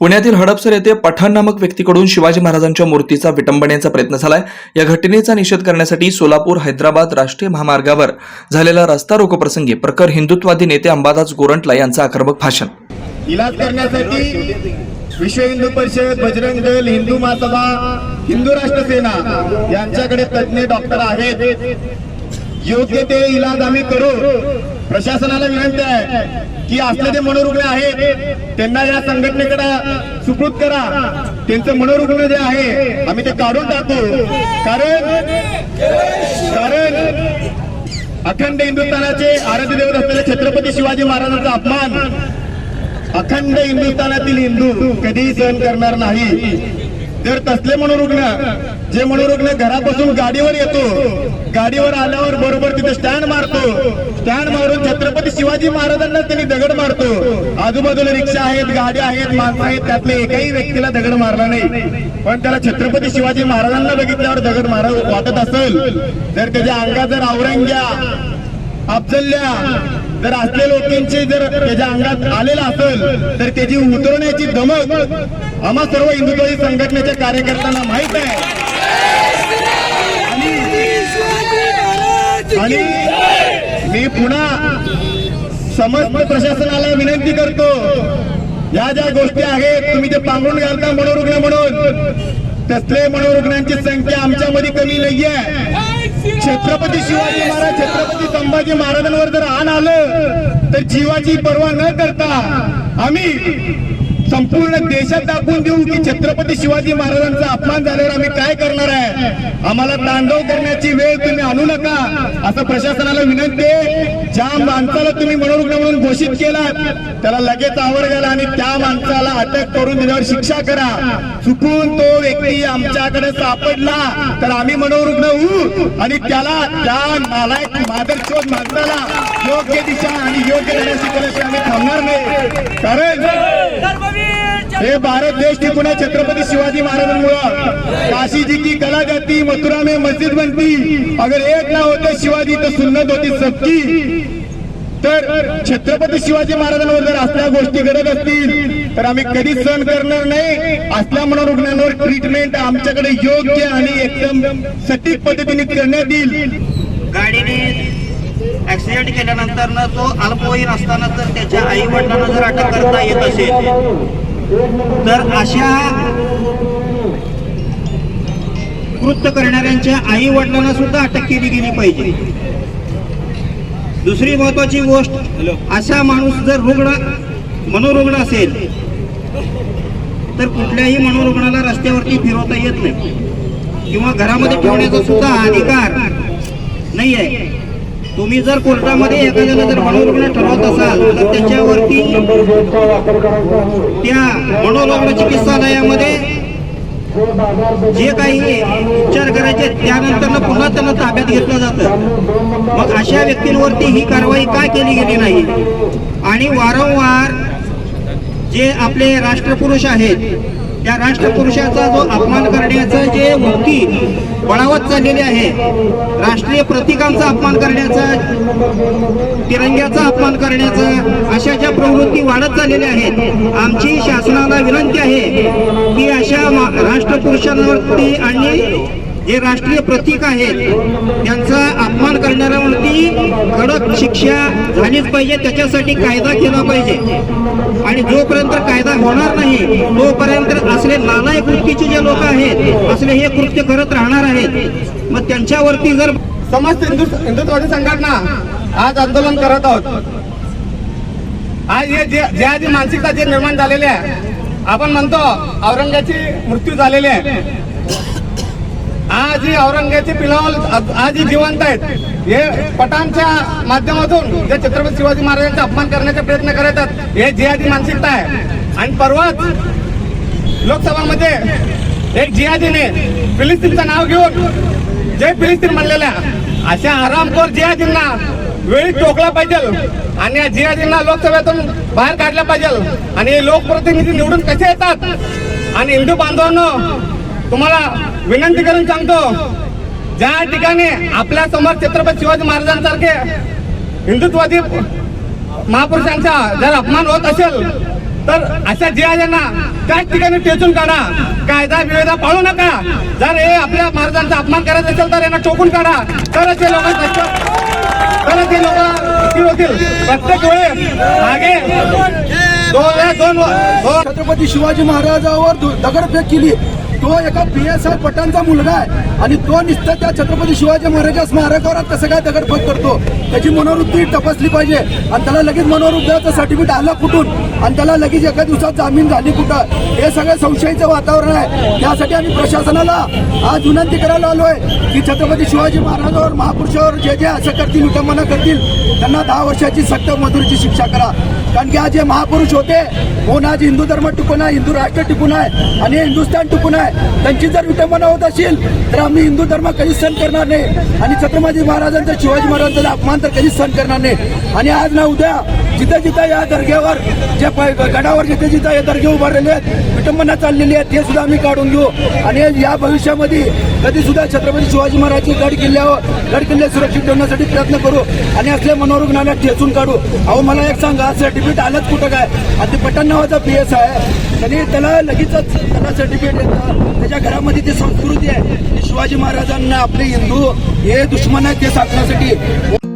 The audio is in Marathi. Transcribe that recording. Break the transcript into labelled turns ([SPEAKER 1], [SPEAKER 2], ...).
[SPEAKER 1] पुण्यातील हडपसर येथे पठाण नामक व्यक्तीकडून शिवाजी महाराजांच्या मूर्तीचा विटंबनेचा प्रयत्न झालाय. या घटनेचा निषेध करण्यासाठी सोलापूर हैदराबाद राष्ट्रीय महामार्गावर झालेला रस्ता रोको प्रसंगी प्रखर हिंदुत्वादी नेते अंबादास गोरंटला यांचं आक्रमक भाषण.
[SPEAKER 2] इलाज करण्यासाठी विश्व हिंदू परिषद बजरंग दल हिंदू महासभा हिंदू राष्ट्र सेना यांच्याकडे तज्ज्ञ डॉक्टर आहेत. योग्य ते इलाज आम्ही करू. प्रशासनाला विनंती आहे की असले जे मनोरुग्ण आहेत त्यांना या संघटनेकडे सुकृत करा. त्यांचं मनोरुग्ण जे आहे आम्ही ते काढून टाकू. कारण कारण अखंड हिंदुस्थानाचे आराध्य देवत असलेले छत्रपती शिवाजी महाराजांचा अपमान अखंड हिंदुस्थानातील हिंदू कधीही सहन करणार नाही. तर तसले मनोरुग्ण जे मनोरुग्ण घरापासून गाडीवर येतो गाडीवर आल्यावर बरोबर तिथे स्टँड मारतो स्टँड मारून छत्रपती शिवाजी महाराजांना त्यांनी दगड मारतो. आजूबाजूला रिक्षा आहेत गाड्या आहेत माणसं आहेत त्यातले एकाही व्यक्तीला दगड मारला नाही. पण त्याला छत्रपती शिवाजी महाराजांना बघितल्यावर दगड मार वाटत असेल. तर त्याच्या अंगात जर औरंग्या अफजल्या जर असले लोकांचे जर त्याच्या अंगात आलेला असेल तर त्याची उतरवण्याची धमक आम्हा सर्व हिंदुत्वादी संघटनेच्या कार्यकर्त्यांना माहीत आहे. आणि- आणि मी पुन्हा समस्त प्रशासनाला विनंती करतो या ज्या गोष्टी आहेत तुम्ही ते पांघरून घालता मनोरुग्ण म्हणून. तसले मनोरुग्णांची संख्या आमच्यामध्ये कमी नाहीये. छत्रपती शिवाजी महाराज छत्रपती संभाजी महाराजांवर जर आण आलं तर जीवाची पर्वा न करता आम्ही संपूर्ण देशात दाखवून देऊ की छत्रपती शिवाजी महाराजांचा अपमान झाल्यावर आम्ही काय करणार आहे? आम्हाला तांडव करण्याची वेळ तुम्ही आणू नका. असं प्रशासनाला विनंती आहे. ज्या माणसाला तुम्ही मनोरुग्ण म्हणून घोषित केला त्याला लगेच आवर घाला आणि त्या माणसाला अटक करून त्याच्यावर शिक्षा करा. चुकून तो व्यक्ती आमच्याकडे सापडला तर आम्ही मनोरुग्ण होऊ आणि त्याला त्या नालायक मादरचोद माणसाला योग्य दिशा आणि योग्य धडा शिकवल्याशिवाय आम्ही थांबणार नाही. कारण हे भारत देश टिकून आहे छत्रपति शिवाजी महाराजांमुळं. काशी जी की कला जाती मथुरा में मस्जिद बनती. अगर एक ना होते शिवाजी तर सुन्नत होती सबकी. तर छत्रपती शिवाजी महाराजांवर जर असल्या गोष्टी घडत असतील तर आम्ही कधीच सहन करणार नाही. असल्या मनोरुग्णांवर ट्रीटमेंट आमच्याकडे योग्य आणि एकदम सटीक पद्धतीने करण्यात येईल.
[SPEAKER 3] गाडीने ऍक्सिडेंट केल्यानंतर तो अल्पवयीन असताना जर त्याच्या आई वडिलांना जर अटक करता येत असेल तर अशा कृत्य करणाऱ्यांच्या आई वडिलांना सुद्धा अटक केली गेली पाहिजे. दुसरी महत्वाची गोष्ट असा माणूस जर रुग्ण मनोरुग्ण असेल तर कुठल्याही मनोरुग्णाला रस्त्यावरती फिरवता येत नाही. किंवा घरामध्ये ठेवण्याचा सुद्धा अधिकार नाही आहे तुम्ही जर कोर्टामध्ये एखाद्याला जर मनोरुग्ण ठरवत असाल तर त्याच्यावरती त्या मनोरुग्ण चिकित्सालयामध्ये जे काही उपचार करायचे त्यानंतर पुन्हा त्यांना ताब्यात घेतलं जातं. मग अशा व्यक्तींवरती ही कारवाई का केली गेली नाही? आणि वारंवार जे आपले राष्ट्रपुरुष आहेत या राष्ट्रपुरुषाचा जो अपमान करण्याचं जे वृत्ती बळावत चाललेली आहे राष्ट्रीय प्रतीकांचा अपमान करण्याचा तिरंग्याचा अपमान करण्याचा अशा ज्या प्रवृत्ती वाढत चाललेल्या आहेत आमची शासनाला विनंती आहे की अशा मा- राष्ट्रपुरुषांवरती आणि जे राष्ट्रीय प्रतीक आहेत. त्यांचा अपमान करणाऱ्यावरती कडक शिक्षा झालीच पाहिजे. त्याच्यासाठी कायदा केला पाहिजे. आणि जोपर्यंत कायदा होणार नाही तोपर्यंत असले नालायक वृत्तीचे जे लोक आहेत असले हे कृत्य करत राहणार आहेत. मग त्यांच्यावरती जर
[SPEAKER 2] समस्त हिंदू हिंदुत्वादी संघटना आज आंदोलन करत आहोत. आज हे जे ज्या जी मानसिकता जे निर्माण झालेली आहे आपण म्हणतो औरंगाची मृत्यू झालेली आहे. आज ही औरंगाचे पिलावल आज ही जिवंत आहेत. हे पटांच्या माध्यमातून जे छत्रपती शिवाजी महाराजांचा अपमान करण्याचा प्रयत्न करत आहेत हे जिहादी मानसिकता आहे. आणि परवाच लोकसभामध्ये एक जिहादीने फिलिस्तीनचं नाव घेऊन जय फिलिस्तीन म्हणलेल्या अशा आरामखोर जिहादींना वेळी टोकला पाहिजे आणि या जिहादींना लोकसभेतून बाहेर काढलं पाहिजे. आणि लोकप्रतिनिधी निवडून कसे येतात? आणि हिंदू बांधवांनो तुम्हाला विनंती करून सांगतो ज्या ठिकाणी आपल्यासमोर छत्रपती शिवाजी महाराजांसारखे हिंदुत्वादी महापुरुषांचा जर अपमान होत असेल तर अशा जिहाजांना त्याच ठिकाणी टेचून काढा. कायदा विवेदा पाळू नका. जर हे आपल्या महाराजांचा अपमान करायचा असेल तर यांना टोकून काढा. तरच हे लोक तरच हे लोक होतील. प्रत्येक वेळेस मागे दोन
[SPEAKER 4] छत्रपती शिवाजी महाराजावर दगडफेक केली. तो एका पी एस आय पटांचा मुलगा आहे. आणि तो नुसतं त्या छत्रपती शिवाजी महाराजांच्या स्मारकावर कसं काय दगडफेक करतो? त्याची मनोवृत्ती तपासली पाहिजे. आणि त्याला लगेच मनोवृत्तीचं सर्टिफिकेट आलं कुठून? आणि त्याला लगेच एका दिवसात जामीन झाली कुठं? हे सगळं संशयाचं वातावरण आहे. त्यासाठी आम्ही प्रशासनाला आज विनंती करायला आलोय की छत्रपती शिवाजी महाराजावर महापुरुषावर जे जे असं करतील विटंबना करतील त्यांना दहा वर्षाची सक्त मजुरीची शिक्षा करा. कारण की आज जे महापुरुष होते कोण आज हिंदू धर्म टिकून आहे हिंदू राष्ट्र टिकून आहे आणि हिंदुस्थान टिकून आहे त्यांची जर विटंबना होत असेल तर आम्ही हिंदू धर्म कधीच सण करणार नाही. आणि छत्रपती महाराजांचा शिवाजी महाराजांचा अपमान तर कधीच सण करणार नाही. आणि आज ना उद्या जिथं जिथं या दर्ग्यावर जे प- गडावर जिथे जिथं हे दर्गे उभारलेले आहेत विटंबना चाललेली आहे ते सुद्धा आम्ही काढून घेऊ. आणि या भविष्यामध्ये कधी सुद्धा छत्रपती शिवाजी महाराजचे गड किल्ल्यावर गड किल्ले सुरक्षित ठेवण्यासाठी प्रयत्न करू. आणि असल्या मनोरुग्णाला ठेचून काढू. अहो मला एक सांगा सर्टिफिकेट आलंच कुठं काय? आणि ते पटण नावाचा पी एस आहे. त्यांनी त्याला लगेचच त्याला सर्टिफिकेट येतं त्याच्या घरामध्ये ती संस्कृती आहे. शिवाजी महाराजांना आपले हिंदू हे दुश्मन आहेत ते साधण्यासाठी